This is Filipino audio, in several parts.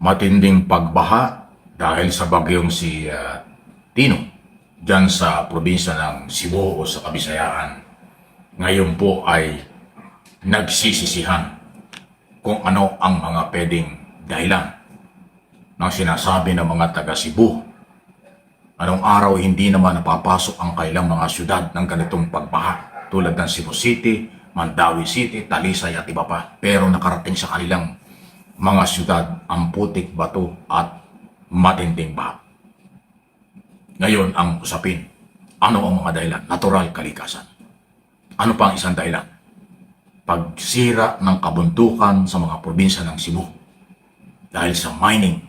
matinding pagbaha dahil sa bagyong si ah, Tino dyan sa probinsya ng Cebu o sa Kabisayaan. Ngayon po ay nagsisisihan kung ano ang mga pwedeng dahilan ng sinasabi ng mga taga Cebu. Anong araw hindi naman napapasok ang kailang mga syudad ng ganitong pagbaha tulad ng Cebu City, Mandawi City, Talisay at iba pa. Pero nakarating sa kanilang mga syudad ang putik, bato at matinding baha. Ngayon ang usapin, ano ang mga dahilan? Natural kalikasan. Ano pa ang isang dahilan? Pagsira ng kabuntukan sa mga probinsya ng Cebu dahil sa mining,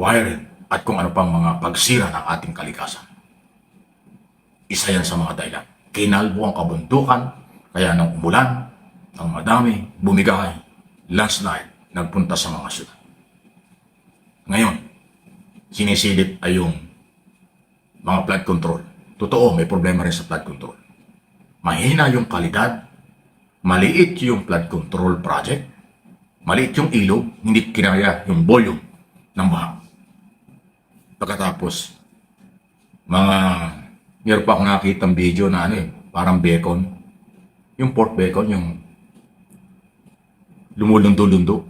wiring, at kung ano pang mga pagsira ng ating kalikasan. Isa yan sa mga dahilan. Kinalbo ang kabuntukan, kaya nang umulan, ang madami, bumigay, landslide, nagpunta sa mga syudad. Ngayon, sinisilip ay yung mga flood control. Totoo, may problema rin sa flood control. Mahina yung kalidad, maliit yung flood control project, maliit yung ilog, hindi kinaya yung volume ng baha. Pagkatapos, mga, meron pa akong nakita video na ano eh, parang bacon. Yung pork bacon, yung lumulundo-lundo.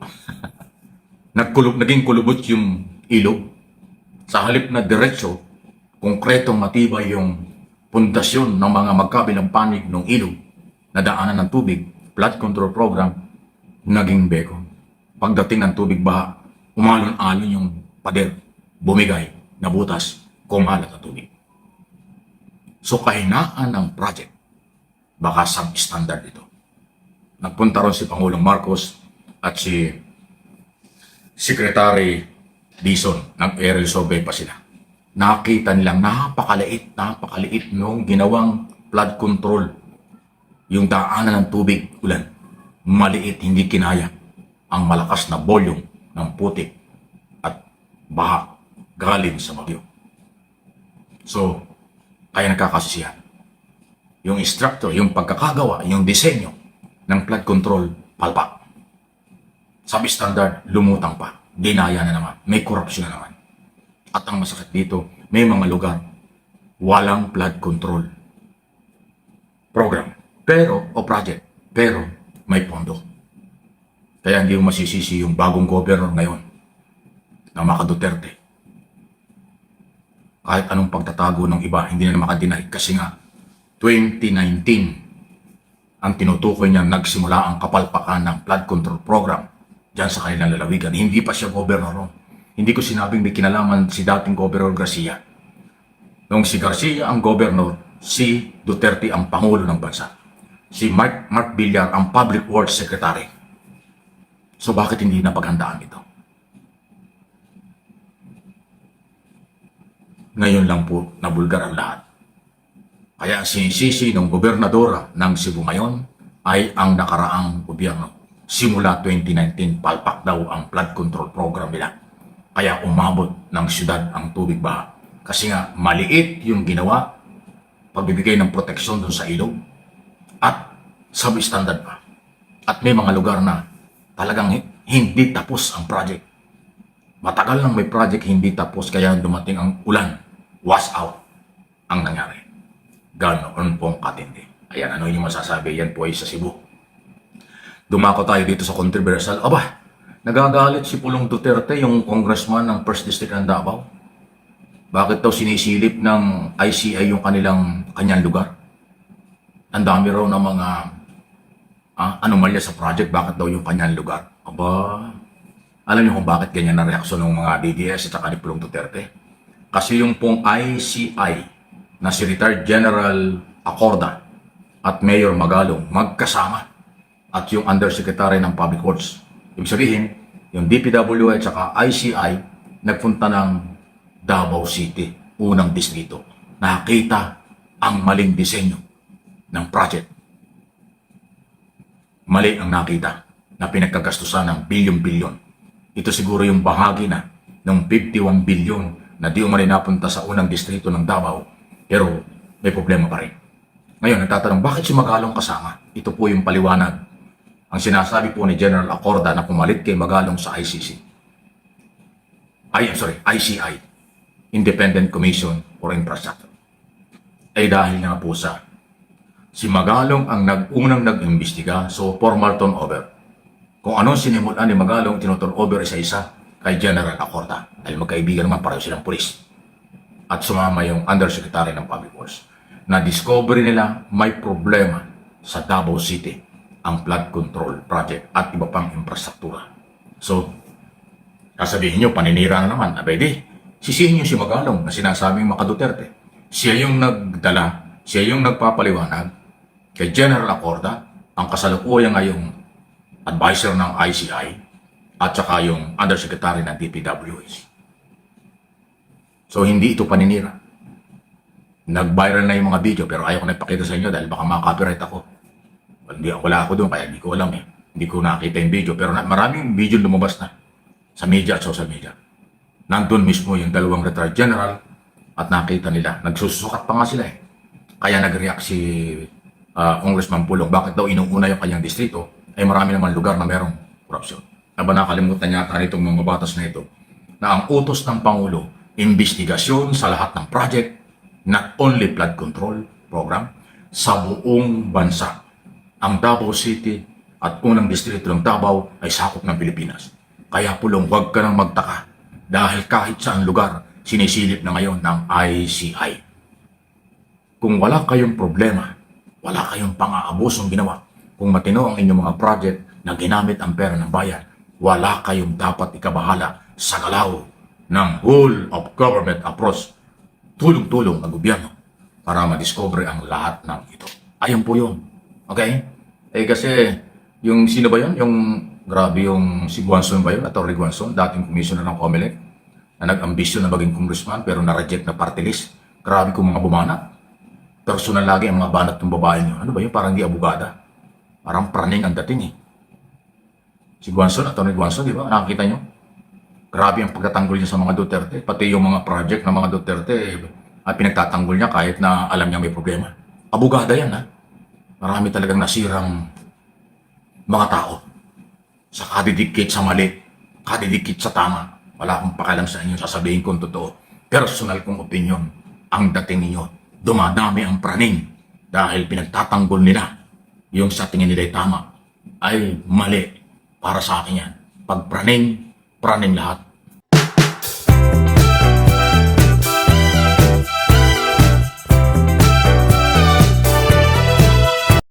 Nagkulub, naging kulubot yung ilog. Sa halip na diretsyo, konkretong matibay yung pundasyon ng mga magkabilang panig ng ilog na daanan ng tubig, flood control program, naging bacon. Pagdating ng tubig baha, umalon-alon yung pader, bumigay, nabutas, kumalat na tubig. So kahinaan ng project, baka sub-standard ito. Nagpunta ron si Pangulong Marcos at si Secretary Dizon, nag-aerial survey pa sila. Nakita nilang napakaliit, napakaliit nung ginawang flood control. Yung daanan ng tubig, ulan. Maliit, hindi kinaya ang malakas na volume ng putik at baha galing sa bagyo. So, kaya nagkakasisihan. Yung instructor, yung pagkakagawa, yung disenyo ng flood control, palpak. Sabi standard, lumutang pa. Dinaya na naman. May korupsyon na naman. At ang masakit dito, may mga lugar, walang flood control program. Pero, o project. Pero, may pondo. Kaya hindi mo masisisi yung bagong governor ngayon na Maka Duterte. Kahit anong pagtatago ng iba, hindi na makadinay. Kasi nga, 2019, ang tinutukoy niya nagsimula ang kapalpakan ng flood control program dyan sa kanilang lalawigan. Hindi pa siya governor. Hindi ko sinabing may kinalaman si dating Governor Garcia. Nung si Garcia ang governor, si Duterte ang Pangulo ng bansa. Si Mark, Mark Villar ang Public Works Secretary. So bakit hindi napaghandaan ito? Ngayon lang po nabulgar ang lahat. Kaya sinisisi ng gobernadora ng Cebu ngayon ay ang nakaraang gobyerno. Simula 2019, palpak daw ang flood control program nila. Kaya umabot ng syudad ang tubig baha. Kasi nga maliit yung ginawa, pagbibigay ng proteksyon doon sa ilog, at substandard pa. At may mga lugar na talagang hi- hindi tapos ang project. Matagal nang may project hindi tapos kaya dumating ang ulan, wash out ang nangyari. Ganoon pong katindi. Ayan, ano yung masasabi? Yan po ay sa Cebu. Dumako tayo dito sa controversial. Aba, nagagalit si Pulong Duterte, yung congressman ng First District ng Davao. Bakit daw sinisilip ng ICI yung kanilang kanyang lugar? Ang dami raw ng mga ah, anomalya sa project, bakit daw yung kanyang lugar? Aba, alam niyo kung bakit ganyan na reaksyon ng mga DDS at saka ni Pulong Duterte? Kasi yung pong ICI na si retired General Acorda at Mayor Magalong magkasama at yung Undersecretary ng Public Works. Ibig sabihin, yung DPWH at saka ICI nagpunta ng Davao City, unang distrito. Nakita ang maling disenyo ng project. Mali ang nakita na pinagkagastusan ng bilyon-bilyon. Ito siguro yung bahagi na ng 51 bilyon na di umali napunta sa unang distrito ng Davao pero may problema pa rin. Ngayon, nagtatanong, bakit si Magalong kasama? Ito po yung paliwanag. Ang sinasabi po ni General Acorda na pumalit kay Magalong sa ICC. ay, sorry, ICI, Independent Commission for Infrastructure. Ay dahil nga po sa si Magalong ang nag-unang nag-imbestiga, so formal turnover. Kung anong sinimulan ni Magalong, tinuturnover isa-isa kay General Acorda. Dahil magkaibigan naman pareho silang pulis. At sumama yung Undersecretary ng Public Works. Na-discovery nila may problema sa Davao City ang flood control project at iba pang infrastruktura. So, Kasabihin nyo, paninira na naman. Abede, sisihin nyo si Magalong na sinasabing Maka Duterte. Siya yung nagdala, siya yung nagpapaliwanag kay General Acorda, ang kasalukuyan ngayong advisor ng ICI at saka yung undersecretary ng DPWH. So hindi ito paninira. Nag-viral na yung mga video pero ayaw ko na ipakita sa inyo dahil baka makaka-copyright ako. Hindi, wala ako doon kaya hindi ko alam eh. Hindi ko nakita yung video pero na, maraming video lumabas na sa media at social media. Nandun mismo yung dalawang retired general at nakita nila. Nagsusukat pa nga sila eh. Kaya nag-react si ah, Congressman Pulong. Bakit daw inuuna yung kanyang distrito? Ay marami naman lugar na merong korupsyon. Aba nakalimutan yata nitong mga batas na ito na ang utos ng Pangulo, investigasyon sa lahat ng project, not only flood control program, sa buong bansa. Ang Davao City at unang distrito ng Davao ay sakop ng Pilipinas. Kaya pulong huwag ka nang magtaka dahil kahit saan lugar sinisilip na ngayon ng ICI. Kung wala kayong problema, wala kayong pang-aabusong ginawa, kung matino ang inyong mga project na ginamit ang pera ng bayan, wala kayong dapat ikabahala sa galaw ng whole of government approach. Tulong-tulong ng gobyerno para madiscover ang lahat ng ito. Ayun po yun. Okay? Eh kasi, yung sino ba yun? Yung grabe yung si Guanzon ba yun? Atty. Guanzon, dating commissioner ng COMELEC na nag-ambisyon na maging congressman pero na-reject na party list. Grabe kong mga bumana. Personal lagi ang mga banat ng babae niyo. Ano ba yun? Parang di abogada. Parang praning ang dating eh. Si Guanzon, Atty. Guanzon, di ba? Nakakita niyo? Grabe ang pagtatanggol niya sa mga Duterte. Pati yung mga project ng mga Duterte, eh, ay pinagtatanggol niya kahit na alam niya may problema. Abogada yan, ha? Marami talagang nasirang mga tao sa kadidikit sa mali, kadidikit sa tama. Wala akong pakialam sa inyo, sasabihin kong totoo. Personal kong opinion, ang dating ninyo, dumadami ang praning dahil pinagtatanggol nila yung sa tingin nila ay tama ay mali para sa akin yan. Pag praning, praning lahat.